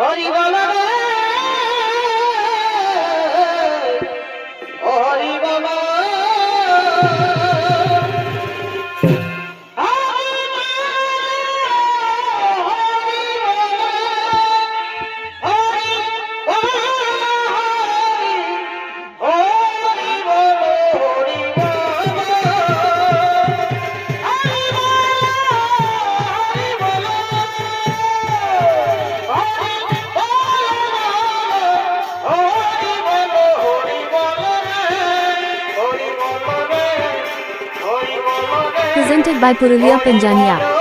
Hari ball presented by Purulia Panjania.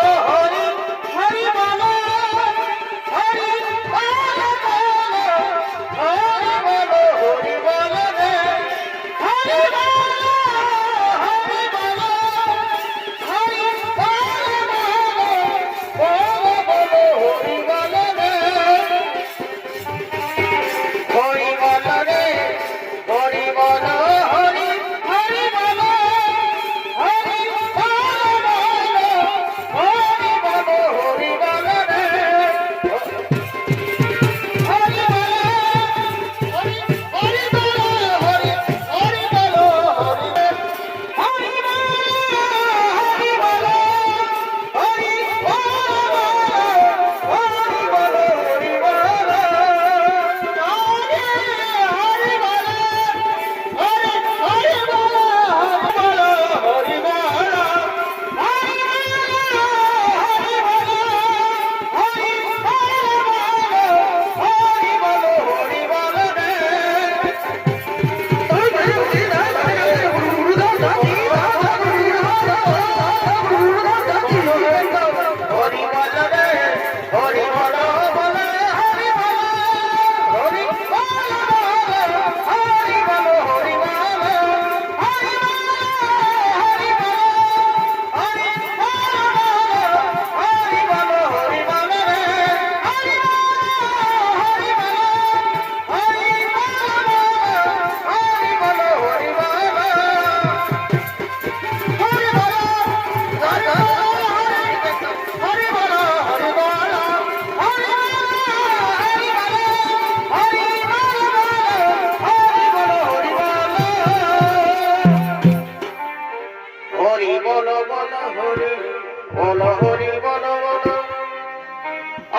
বলো বলো, হরি বলো হরি, বলো বলো।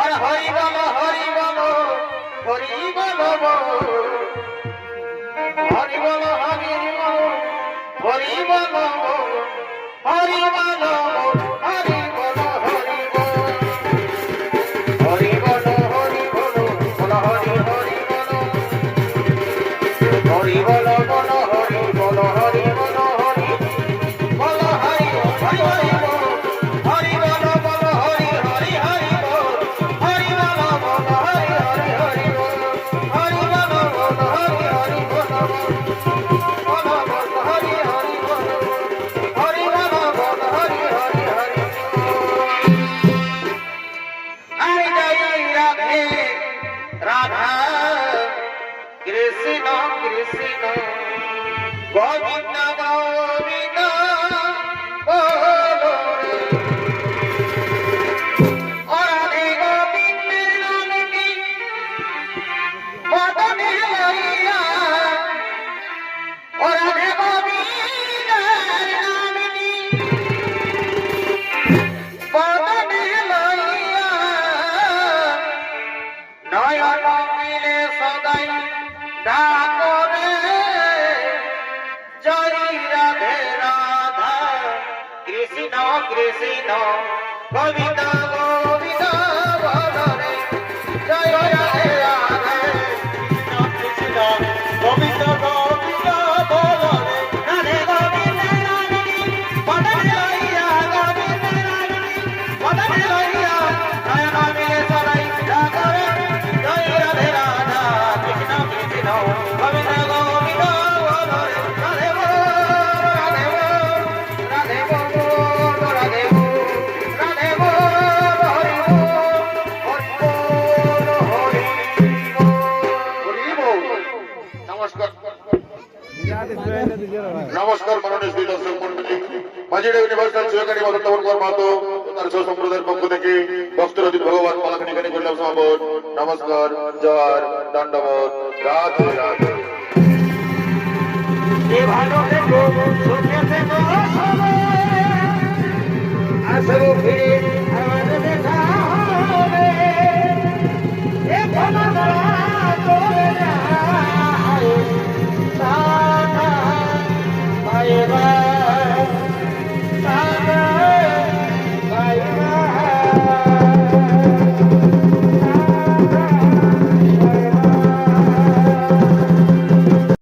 আর হরি বলো হরি বলো হরি বলো হরি বলো হরি বলো হরি বলো হরি বলো। না করে জয় রাধে রাধা কৃষ্ণ কৃষ্ণ গোবিন্দ গোবিন্দ নমস্কার মাননীয় শ্রী দর্শক মাঝিড়া ইউনিভার্সাল সহকারী মাতো তার সম্প্রদায়ের পক্ষ থেকে ভক্তরাজি ভগবান গানে করলাম নমস্কার জয় দণ্ডবোধ। রাধে রাধে। ভালো ফিরে।